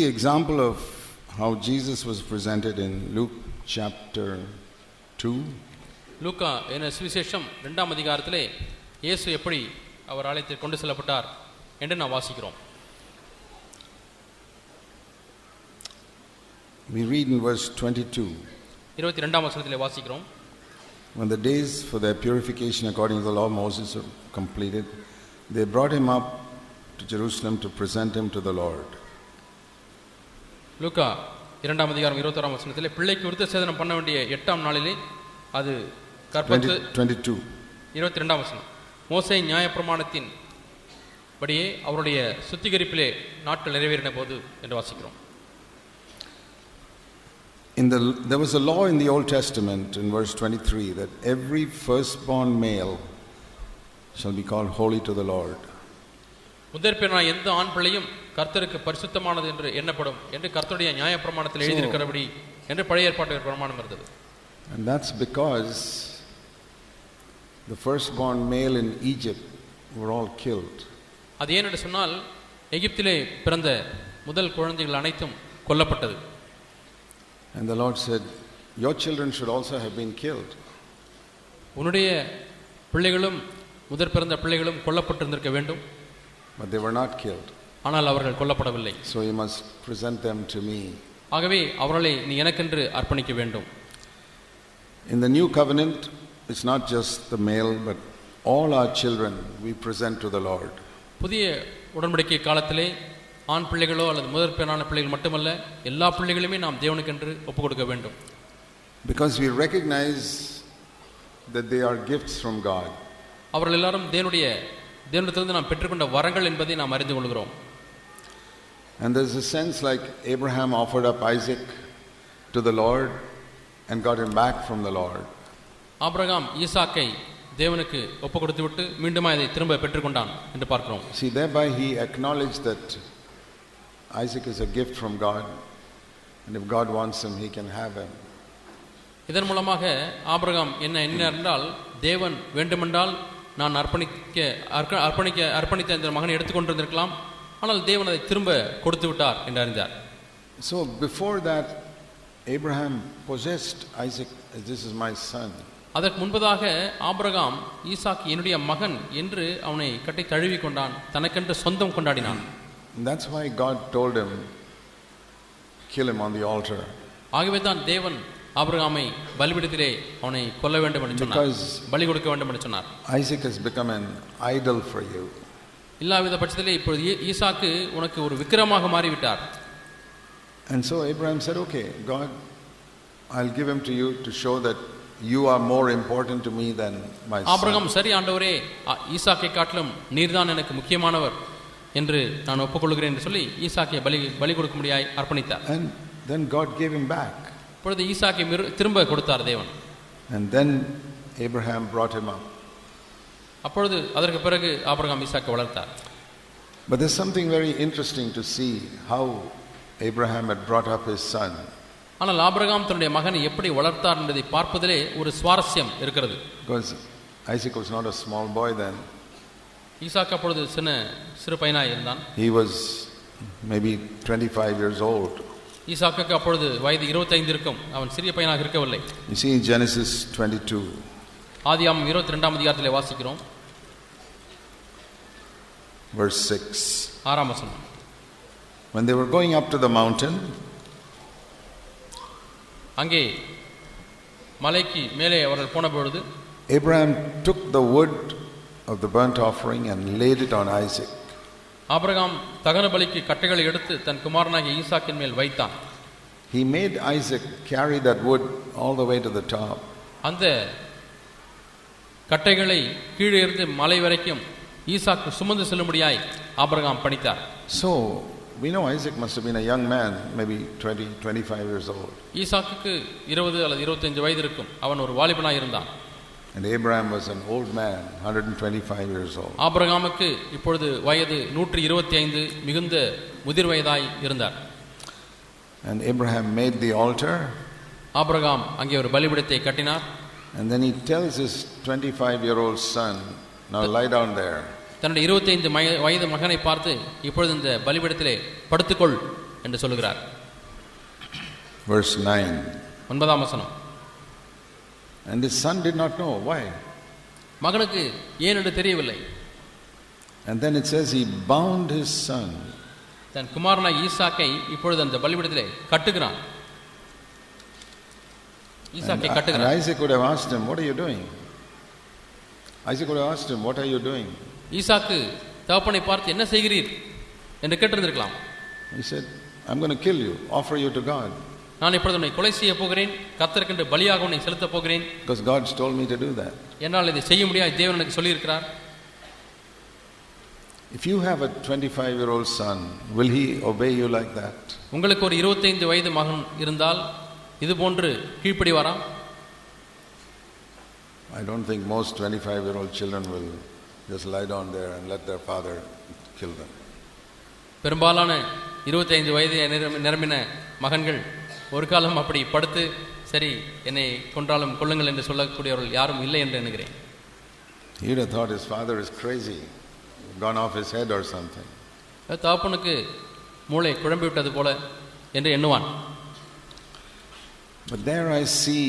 the example of how Jesus was presented in Luke chapter 2. லூக்கா என சுவிசேஷம் ரெண்டாம் அதிகாரத்திலே இயேசு எப்படி அவர் அழைத்து கொண்டு செல்லப்பட்டார் என்று நாம் வாசிக்கிறோம் We read in verse 22 இருபத்தி ரெண்டாம் வசனத்திலே வாசிக்கிறோம் When the days for their purification according to the law of Moses were completed, they brought him up to Jerusalem to present him to the Lord. லூக்கா இரண்டாம் அதிகாரம் இருபத்தோராம் வசனத்திலே பிள்ளைக்கு விருத்த சேதனம் பண்ண வேண்டிய எட்டாம் நாளிலே அது 20, கற்பத்து 22. இருபத்தி ரெண்டாம் வசனம் மோசே நியாயப்பிரமாணத்தின் படியே அவருடைய சுத்திகரிப்பிலே நாட்கள் நிறைவேறின போது என்று வாசிக்கிறோம் In the, there was a law in the Old Testament in verse 23 that every firstborn male shall be called holy to the Lord. முதற் எந்த ஆண் பிள்ளையும் கர்த்தருக்கு பரிசுத்தமானது என்று எண்ணப்படும் என்று கர்த்தருடைய நியாயப்பிரமாணத்தில் எழுதியிருக்கிறபடி என்று பழைய ஏற்பாட்டு பிரமாணம் இருந்தது And that's because the firstborn male in Egypt were all killed. அது ஏன் என்று சொன்னால் எகிப்திலே பிறந்த முதல் குழந்தைகள் அனைத்தும் கொல்லப்பட்டது And the Lord said, Your children should also have been killed. உன்னுடைய பிள்ளைகளும் முதற் பிறந்த பிள்ளைகளும் கொல்லப்பட்டிருந்திருக்க வேண்டும் But they were not killed. ஆனால் அவர்கள் கொல்லப்படவில்லை So you must present them to me. ஆகவே அவர்களை நீ எனக்கென்று அர்ப்பணிக்க வேண்டும் In the new covenant, it's not just the male, but all our children we present to the Lord. புதிய உடன்படிக்கை காலத்திலே ஆண் பிள்ளைகளோ அல்லது முதற் பெண்ணான பிள்ளைகள் மட்டுமல்ல எல்லா பிள்ளைகளுமே நாம் தேவனுக்கென்று ஒப்புக் கொடுக்க வேண்டும் Because we recognize that they are gifts from God. அவர்கள் எல்லாரும் தேவனுடைய தேவனிடத்திலிருந்து நாம் பெற்றுக்கொண்ட வரங்கள் என்பதை நாம் அறிந்து கொள்கிறோம் And there's a sense like Abraham offered up Isaac to the Lord and got him back from the Lord. Abraham ஈசாக்கை தேவனுக்கு ஒப்புக் கொடுத்து விட்டு மீண்டும் அதை திரும்ப பெற்றுக்கொண்டான் என்று பார்க்கிறோம் See, thereby he acknowledged that Isaac is a gift from God, and if God wants him, he can have him. இதன் மூலமாக ஆபிரகாம் என்ன என்ன என்றால் தேவன் வேண்டுமென்றால் நான் அர்ப்பணிக்க அர்ப்ப- அர்ப்பணிக்க அர்ப்பணித்த இந்த மகனை எடுத்துக்கொண்டிருந்திருக்கலாம் ஆனால் தேவன் அதை திரும்ப கொடுத்து விட்டார் என்று அறிந்தார் So before that, Abraham possessed Isaac as this is my son. அதற்கு முன்பதாக ஆபிரகாம் ஈசாக்கு என்னுடைய மகன் என்று அவனை கட்டி தழுவி கொண்டான் தனக்கென்று சொந்தம் கொண்டாடினான் that's why God told him, kill him on the altar. ஆகவே தான் தேவன் ஆபிரகாமை பலிபிடத்திலே அவனை கொல்ல வேண்டும் என்று சொன்னார் பலி கொடுக்க வேண்டும் என்று சொன்னார் Isaac has become an idol for you. இல்லாவித பட்சத்திலே இப்பொழுது ஈசாக்கு உனக்கு ஒரு விக்கிரமாக மாறிவிட்டார் And so Abraham said, okay, God, I'll give him to you to show that you are more important to me than my son. ஆபிரகாம் சரி ஆண்டவரே ஈசாக்கை காட்டிலும் நீர்தான் எனக்கு முக்கியமானவர் என்று நான் ஒப்புக்கொள்கிறேன் என்று சொல்லி ஈசாக்கை பலி பலி கொடுக்க முடியாய் அர்ப்பணித்தார் And then God gave him back. இப்பொழுது ஈசாக்கை திரும்ப கொடுத்தார் தேவன் And then Abraham brought him up. அப்பொழுது அதற்கு பிறகு ஆபிரகாம் ஈசாக்கை வளர்த்தார். But there's something very interesting to see how Abraham had brought up his son. ஆனால் ஆபிரகாம் தன்னுடைய மகனை எப்படி வளர்த்தார் என்பதை பார்ப்பதிலே ஒரு சுவாரஸ்யம் இருக்கிறது. Because Isaac was not a small boy then. ஈசாக்கு அப்பொழுது சின்ன சிறு பையனாய் இருந்தான். He was maybe 25 years old. ஈசாக்குக்கு அப்பொழுது வயது 25 இருக்கும். அவன் சிறிய பையனாக இருக்கவில்லை. You see in Genesis 22, ஆதியாம் இருபத்தி ரெண்டாம் அதிகாரத்திலே வாசிக்கிறோம். verse 6. ஆறாம் வசனம் When they were going up to the mountain, அங்கே மலைக்கு மேலே அவர்கள் போன பொழுது Abraham took the wood of the burnt offering and laid it on Isaac. Abraham தகன பலிக்கு கட்டைகளை எடுத்து தன் குமாரனாகிய ஈசாக்கின் மேல் வைத்தான் He made Isaac carry that wood all the way to the top. அந்த கட்டைகளை கீழே இருந்து மலை வரைக்கும் ஈசாக்கு சுமந்து செல்லும்படியாய் ஆபிரகாம் பணித்தார் So, we know Isaac must have been a young man, maybe 20, 25 years old. ஈசாக்குக்கு இருபது அல்லது இருபத்தஞ்சு வயது இருக்கும் அவன் ஒரு வாலிபனாய் இருந்தான் And Abraham was an old man, 125 years old. ஆபிரகாமுக்கு இப்பொழுது வயது நூற்றி இருபத்தி ஐந்து மிகுந்த முதிர் வயதாய் இருந்தார் And Abraham made the altar, Abraham அங்கே ஒரு பலிபிடத்தை கட்டினார் and then he tells his 25 year old son, Now lie down there. தன்னுடைய இருபத்தைந்து வயது மகனை பார்த்து இப்பொழுது இந்த பலிபிடத்திலே படுத்துக்கொள் என்று சொல்லுகிறார் Verse 9. ஒன்பதாம் வசனம் And his son did not know. Why? மகனுக்கு ஏன் என்று தெரியவில்லை And then it says he bound his son. தன் குமாரனாய் ஈசாக்கை இப்பொழுது அந்த பலிபீடத்திலே கட்டுகிறான் ஈசாக்கை and கட்டுகிறான் Isaac would have asked him, What are you doing? Isaac would have asked him, What are you doing? ஈசாக்கு தகப்பனை பார்த்து என்ன செய்கிறீர்? என்று கேட்டிருந்திருக்கலாம். He said, I'm going to kill you, offer you to God, நான் இப்பொழுது உன்னை கொலை செய்ய போகிறேன். கத்தருக்கென்று பலியாக உன்னை செலுத்தப் போகிறேன். Because God's told me to do that. என்னால் இதை செய்ய முடியாது. தேவன் எனக்கு சொல்லியிருக்கிறார். If you have a 25 year old son, will he obey you like that? உங்களுக்கு ஒரு இருபத்தைந்து வயது மகன் இருந்தால் இது போன்று கீழ்ப்படிவாரா? I don't think most 25 year old children will just lie down there and let their father kill them. பெரும்பாலான இருபத்தைந்து வயது நிரம்பி- நிரம்பின மகன்கள் ஒரு காலம் அப்படி படுத்து சரி என்னை கொன்றாலும் கொள்ளுங்கள் என்று சொல்லக்கூடியவர்கள் யாரும் இல்லை என்று எண்ணுகிறேன் He'd have thought his father is crazy, gone off his head or something. தகப்பனுக்கு மூளை குழம்பி விட்டது போல என்று எண்ணுவான் But there I see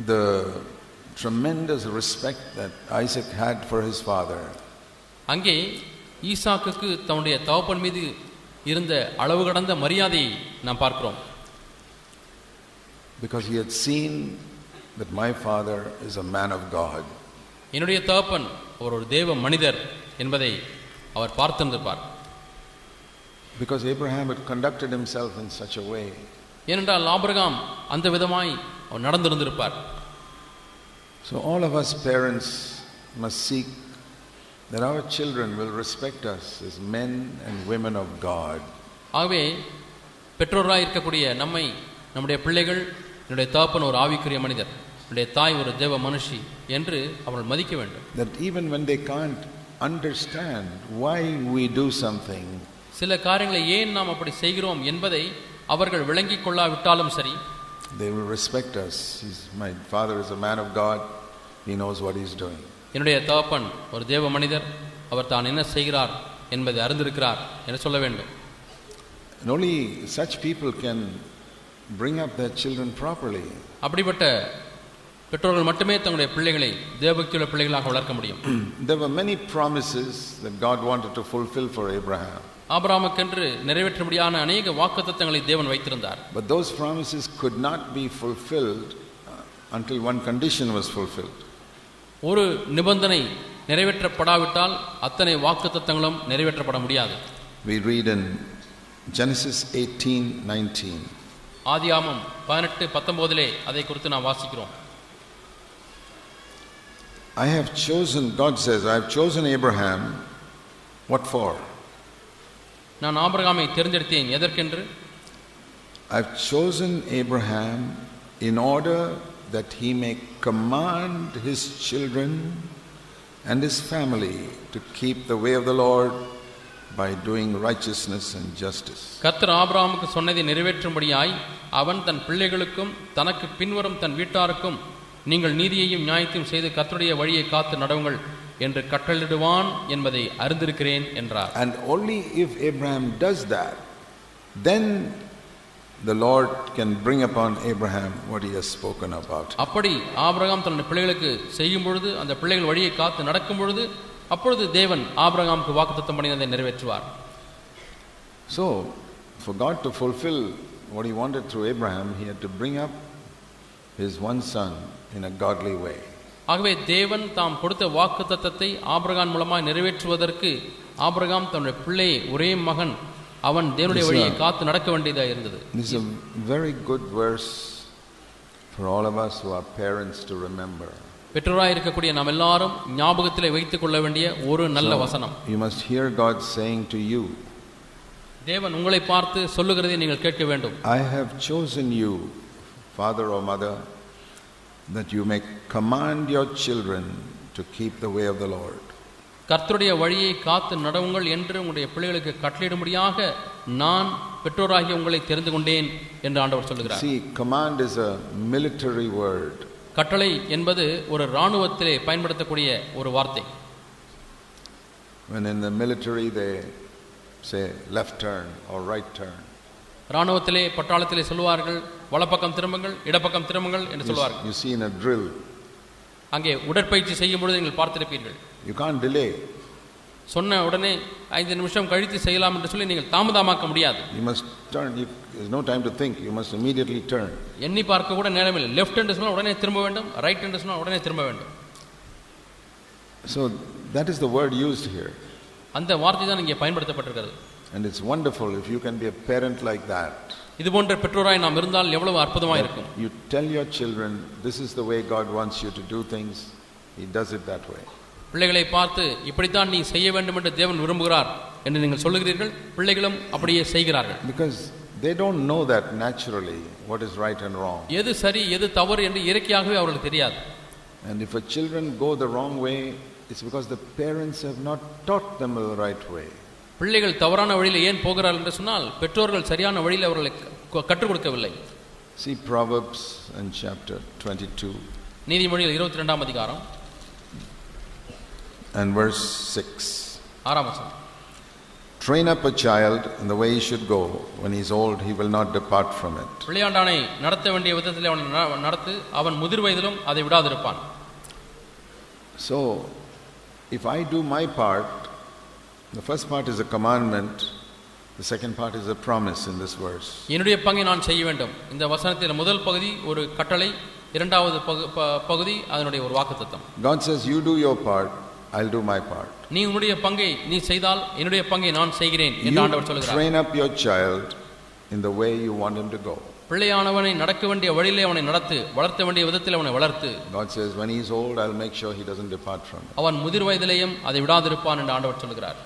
the tremendous respect that Isaac had for his father. அங்கே ஈசாக்குக்கு தன்னுடைய தகப்பன் மீது இருந்த அளவு கடந்த மரியாதையை நாம் பார்க்கிறோம் Because he had seen that my father is a man of God. என்னுடைய தகப்பன் அவர் ஒரு தேவ மனிதர் என்பதை அவர் பார்த்திருந்திருப்பார் Because Abraham had conducted himself in such a way. ஏனென்றால் ஆபிரகாம் அந்த விதமாய் அவர் நடந்திருந்திருப்பார் So all of us parents must seek that our children will respect us as men and women of God. ஆகவே பெற்றோராய் இருக்கக்கூடிய நம்மை நம்முடைய பிள்ளைகள் என்னுடைய தகப்பன் ஒரு ஆவிக்குரிய மனிதர் என்னுடைய தாய் ஒரு தேவ மனுஷி என்று அவர்கள் மதிக்க வேண்டும் That even when they can't understand why we do something, சில காரியங்களை ஏன் நாம் அப்படி செய்கிறோம் என்பதை அவர்கள் விளங்கிக் கொள்ளாவிட்டாலும் சரி they will respect us. He's, my father is a man of God, he knows what he's doing. என்னுடைய தகப்பன் ஒரு தேவ மனிதர் அவர் தான் என்ன செய்கிறார் என்பதை அறிந்திருக்கிறார் என்று சொல்ல வேண்டும் And only such people can bring up their children properly. அப்படிப்பட்ட பெற்றோர்கள் மட்டுமே தங்களுடைய பிள்ளைகளை தேவபக்தியுள்ள பிள்ளைகளாக வளர்க்க முடியும் there were many promises that God wanted to fulfill for Abraham. ஆபிரகாமுக்கென்று நிறைவேற்றும்படியான அநேக வாக்குத்தத்தங்களை தேவன் வைத்திருந்தார் But those promises could not be fulfilled uh, until one condition was fulfilled. ஒரு நிபந்தனை நிறைவேற்றப்படாவிட்டால் அத்தனை வாக்குத்தத்தங்களும் நிறைவேற்றப்பட முடியாது We read in Genesis 18 19. ஆதியாமம் பதினெட்டு பத்தொன்பதிலே அதை குறித்து நாம் வாசிக்கிறோம் I have chosen, God says, I have chosen Abraham. What for? நான் ஆபிரகாமை தேர்ந்தெடுத்தேன். எதற்கென்று? I've chosen Abraham in order that he may command his children and his family to keep the way of the Lord by doing righteousness and justice. கர்த்தர் ஆபிரகாமுக்கு சொன்னதை நிறைவேற்றும்படியாய் அவன் தன் பிள்ளைகளுக்கும் தனக்கு பின்வரும் தன் வீட்டாருக்கும் நீங்கள் நீதியையும் நியாயத்தையும் செய்து கர்த்தருடைய வழியை காத்து நடவுங்கள். என்று கட்டளிடுவான் என்பதை அறிந்திருக்கிறேன் என்றார் And only if Abraham does that, then the Lord can bring upon Abraham what he has spoken about. அப்படி ஆபிரகாம் தன்னுடைய பிள்ளைகளுக்கு செய்யும் பொழுது அந்த பிள்ளைகள் வழியை காத்து நடக்கும் பொழுது அப்பொழுது தேவன் ஆபிரகாமுக்கு வாக்குத்தத்தம் பண்ணினதை நிறைவேற்றுவார் So, for God to fulfill what he wanted through Abraham, he had to bring up his one son in a godly way. ஆகவே தேவன் தாம் கொடுத்த வாக்குத்தத்தத்தை ஆபிரகாம் மூலமாய் நிறைவேற்றுவதற்கு ஆபிரகாம் தன்னுடைய பிள்ளை ஒரே மகன் அவன் தேவனுடைய வழியை. காத்து நடக்க வேண்டியதாக இருந்தது This is a very good verse for all of us who are parents to remember. பெற்றோராய் இருக்கக்கூடிய நாம் எல்லாரும் ஞாபகத்திலே வைத்துக் கொள்ள வேண்டிய ஒரு நல்ல வசனம் you must hear God saying to you, தேவன் உங்களை பார்த்து சொல்லுகிறதை நீங்கள் கேட்க வேண்டும் I have chosen you, father or mother, that you may command your children to keep the way of the Lord. கர்த்தருடைய வழியை காத்து நடவுங்கள் என்று உங்களுடைய பிள்ளைகளுக்கு கட்டளையிடும்படியாக நான் பெற்றோராகிய உங்களை தெரிந்து கொண்டேன் என்று ஆண்டவர் சொல்லுகிறார் See, command is a military word. கட்டளை என்பது ஒரு இராணுவத்திலே பயன்படுத்தக்கூடிய ஒரு வார்த்தை When in the military they say left turn or right turn. இராணுவத்திலே பட்டாளத்திலே சொல்லுவார்கள் வலப்பக்கம் திரும்புங்கள் இடப்பக்கம் திரும்புங்கள் என்று சொல்வார்கள் you see in a drill, அங்கே உடற்பயிற்சி செய்யும் பொழுது நீங்கள் பார்த்திருப்பீர்கள் you can't delay. சொன்ன உடனே ஐந்து நிமிஷம் கழித்து செய்யலாம் என்று சொல்லி நீங்கள் தாமதமாக்க முடியாது You must turn. You, there's no time to think. You must immediately turn. எண்ணி பார்க்க கூட நேரமில்லை லெஃப்ட் என்று சொன்னால் உடனே திரும்ப வேண்டும் ரைட் என்று சொன்னால் உடனே திரும்ப வேண்டும் So that is the word used here. அந்த வார்த்தை தான் இங்கே பயன்படுத்தப்பட்டிருக்கிறது And it's wonderful if you can be a parent like that. இது போன்ற பெற்றோராய் நாம் இருந்தால் எவ்வளவு அற்புதமாக இருக்கும் You tell your children, this is the way God wants you to do things. He does it that way. பிள்ளைகளை பார்த்து இப்படித்தான் நீ செய்ய வேண்டும் என்று தேவன் விரும்புகிறார் என்று நீங்கள் சொல்லுகிறீர்கள் பிள்ளைகளும் அப்படியே செய்கிறார்கள் Because they don't know that naturally, what is right and wrong. எது சரி எது தவறு என்று இயற்கையாகவே அவர்களுக்கு தெரியாது And if a children go the wrong way, it's because the parents have not taught them the right way. பிள்ளைகள் தவறான வழியில் ஏன் போகிறார்கள் என்று சொன்னால் பெற்றோர்கள் சரியான வழியில் அவர்களை கற்றுக் கொடுக்கவில்லை See Proverbs in chapter 22 நீதிமொழியில் இருபத்தி ரெண்டாம் அதிகாரம் and verse 6. ஆறாம் வசனம் Train up a child in the way he should go. When he is old, he will not depart from it. பிள்ளையாண்டானை நடத்த வேண்டிய விதத்தில் அவனை நடத்து அவன் முதிர் வயதிலும் அதை விடாதிருப்பான் So, if I do my part, the first part is a commandment, the second part is a promise in this verse. என்னுடைய பங்கை நான் செய்ய வேண்டும் இந்த வசனத்தில் முதல் பகுதி ஒரு கட்டளை இரண்டாவது பகு- ப- பகுதி அதனுடைய ஒரு வாக்குத்தத்தம் God says, You do your part, I'll do my part. நீ உன்னுடைய பங்கை நீ செய்தால் என்னுடைய பங்கை நான் செய்கிறேன் என்று ஆண்டவர் You சொல்கிறார் train up your child in the way you want him to go. பிள்ளையானவனை நடக்க வேண்டிய வழியிலே அவனை நடத்து வளர்த்த வேண்டிய விதத்தில் அவனை வளர்த்து God says, When he's old, I'll make sure he doesn't depart from it. அவன் முதிர் வயதிலேயும் அதை விடாதிருப்பான் என்று ஆண்டவர் சொல்கிறார்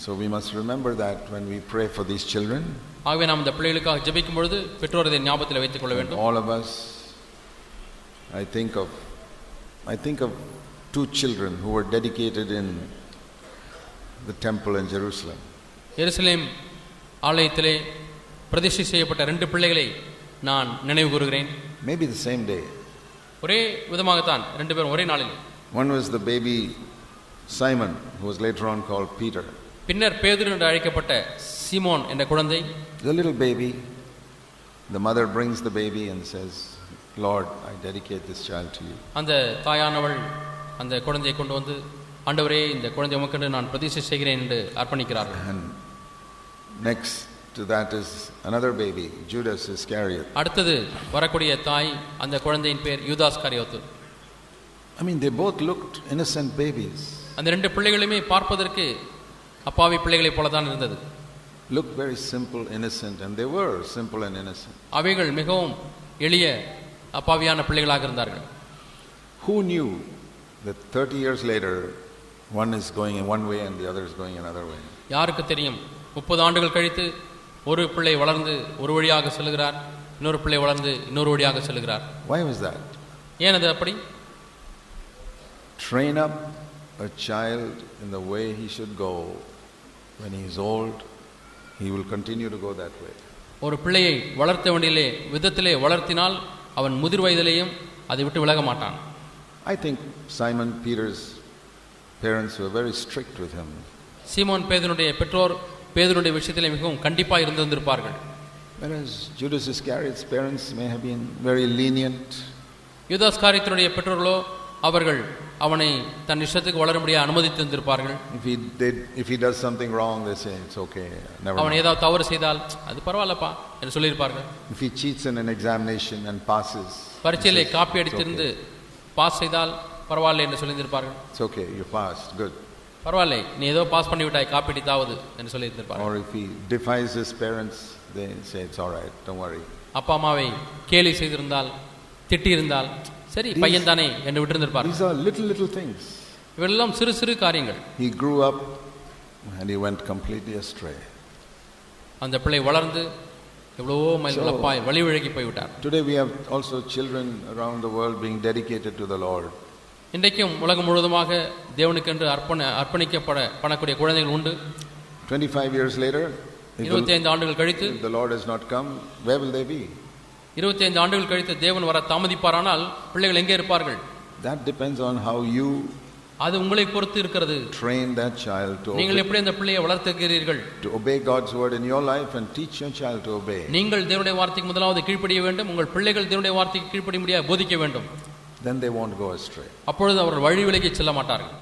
So, we must remember that when we pray for these children, ஆகவே நாம் இந்த பிள்ளைகளுக்காக ஜெபிக்கும் பொழுது பெற்றோர் இதை ஞாபகத்தில் வைத்துக் கொள்ள வேண்டும் all of us, I think of, I think of two children who were dedicated in the temple in Jerusalem. எருசலேம் ஆலயத்திலே பிரதிஷ்டை செய்யப்பட்ட ரெண்டு பிள்ளைகளை நான் நினைவு கூறுகிறேன் Maybe the same day. ஒரே விதமாகத்தான் ரெண்டு பேரும் ஒரே நாளில் One was the baby Simon, who was later on called Peter. பின்னர் பேதுரு என்று அழைக்கப்பட்ட சீமோன் என்ற குழந்தை The little baby, the mother brings the baby and says, Lord, I dedicate this child to you. அந்த தாயானவள் அந்த குழந்தையை கொண்டு வந்து ஆண்டவரே இந்த குழந்தை உமக்கென்று நான் பிரதிஷ்டை செய்கிறேன் என்று அர்ப்பணிக்கிறார்கள் And next to that is another baby, Judas Iscariot. அடுத்தது வரக்கூடிய தாய் அந்த குழந்தையின் பேர் யூதாஸ் காரியோத்து I mean, they both looked innocent babies, அந்த ரெண்டு பிள்ளைகளுமே பார்ப்பதற்கு அப்பாவி பிள்ளைகளைப் போல தான் இருந்தது looked very simple, innocent, and they were simple and innocent. அவைகள் மிகவும் எளிய அப்பாவியான பிள்ளைகளாக இருந்தார்கள் Who knew that 30 years later, one is going in one way and the other is going another way? யாருக்கு தெரியும் முப்பது ஆண்டுகள் கழித்து ஒரு பிள்ளை வளர்ந்து ஒரு வழியாக செல்கிறார் இன்னொரு பிள்ளை வளர்ந்து இன்னொரு வழியாக செல்கிறார் Why was that? ஏன் அது அப்படி Train up a child in the way he should go. When he is old, he will continue to go that way. ஒரு பிள்ளையை வளர்த்த வேண்டியிலே விதத்திலே வளர்த்தினால் அவன் முதிர் வயதிலேயும் அதை விட்டு விலக மாட்டான் I think Simon Peter's parents were very strict with him. சீமோன் பேதனுடைய பெற்றோர் பேதனுடைய விஷயத்திலே மிகவும் கண்டிப்பாக இருந்திருந்திருப்பார்கள் Whereas Judas Iscariot's parents may have been very lenient. யூதாஸ் காரியத்தினுடைய பெற்றோர்களோ அவர்கள் அவனை தன் இஷ்டத்துக்கு வளரும்படியா அனுமதித்து இருந்திருப்பார்கள் If he did, if he does something wrong, they say it's okay, never அவன். ஏதாவது தவறு செய்தால் அது பரவாயில்லப்பா என்று சொல்லியிருப்பார்கள் If he cheats in an examination and passes, பரீட்சையிலே காப்பி "It's அடித்திருந்து. பாஸ் செய்தால் பரவாயில்லை என்று சொல்லியிருந்திருப்பார்கள் It's okay, you passed, good. பரவாயில்லை நீ ஏதோ பாஸ் பண்ணி விட்டாய் காப்பி அடித்தாவது என்று சொல்லியிருந்திருப்பார்கள் Or if he defies his parents, they say it's all right, don't worry. அப்பா அம்மாவை கேலி செய்திருந்தால் திட்டியிருந்தால் சரி பையன் தானே என்று விட்டிருந்திருப்பார்கள் These are little, little things. இவெல்லாம் சிறு சிறு காரியங்கள் He grew up and he went completely astray. அந்த பிள்ளை வளர்ந்து எவ்வளவோ மைல் இழப்பாய் வழி விழகி போய்விட்டார் Today we have also children around the world being dedicated to the Lord. இன்றைக்கும் உலகம் முழுவதுமாக தேவனுக்கென்று அர்ப்பண அர்ப்பணிக்கப்பட பண்ணக்கூடிய குழந்தைகள் உண்டு 25 years later, if இருபத்தி the, ஐந்து ஆண்டுகள் கழித்து the Lord has not come, where will they be? இருபத்தி ஐந்து ஆண்டுகள் கழித்து தேவன் வர தாமதிப்பாரானால் பிள்ளைகள் எங்கே இருப்பார்கள்? That depends on how you அது உங்களை பொறுத்து இருக்கிறது. Train that child to நீங்கள் எப்படி அந்த பிள்ளையை வளர்த்துக்கிறீர்கள் to obey God's word in your life and teach your child to obey. நீங்கள் தேவனுடைய வார்த்தைக்கு முதலாவது கீழ்ப்படிய வேண்டும். உங்கள் பிள்ளைகள் தேவனுடைய வார்த்தைக்கு கீழ்ப்படிய முடியாது போதிக்க வேண்டும். Then they won't go astray. அப்பொழுது அவர்கள் வழி விலகி செல்ல மாட்டார்கள்.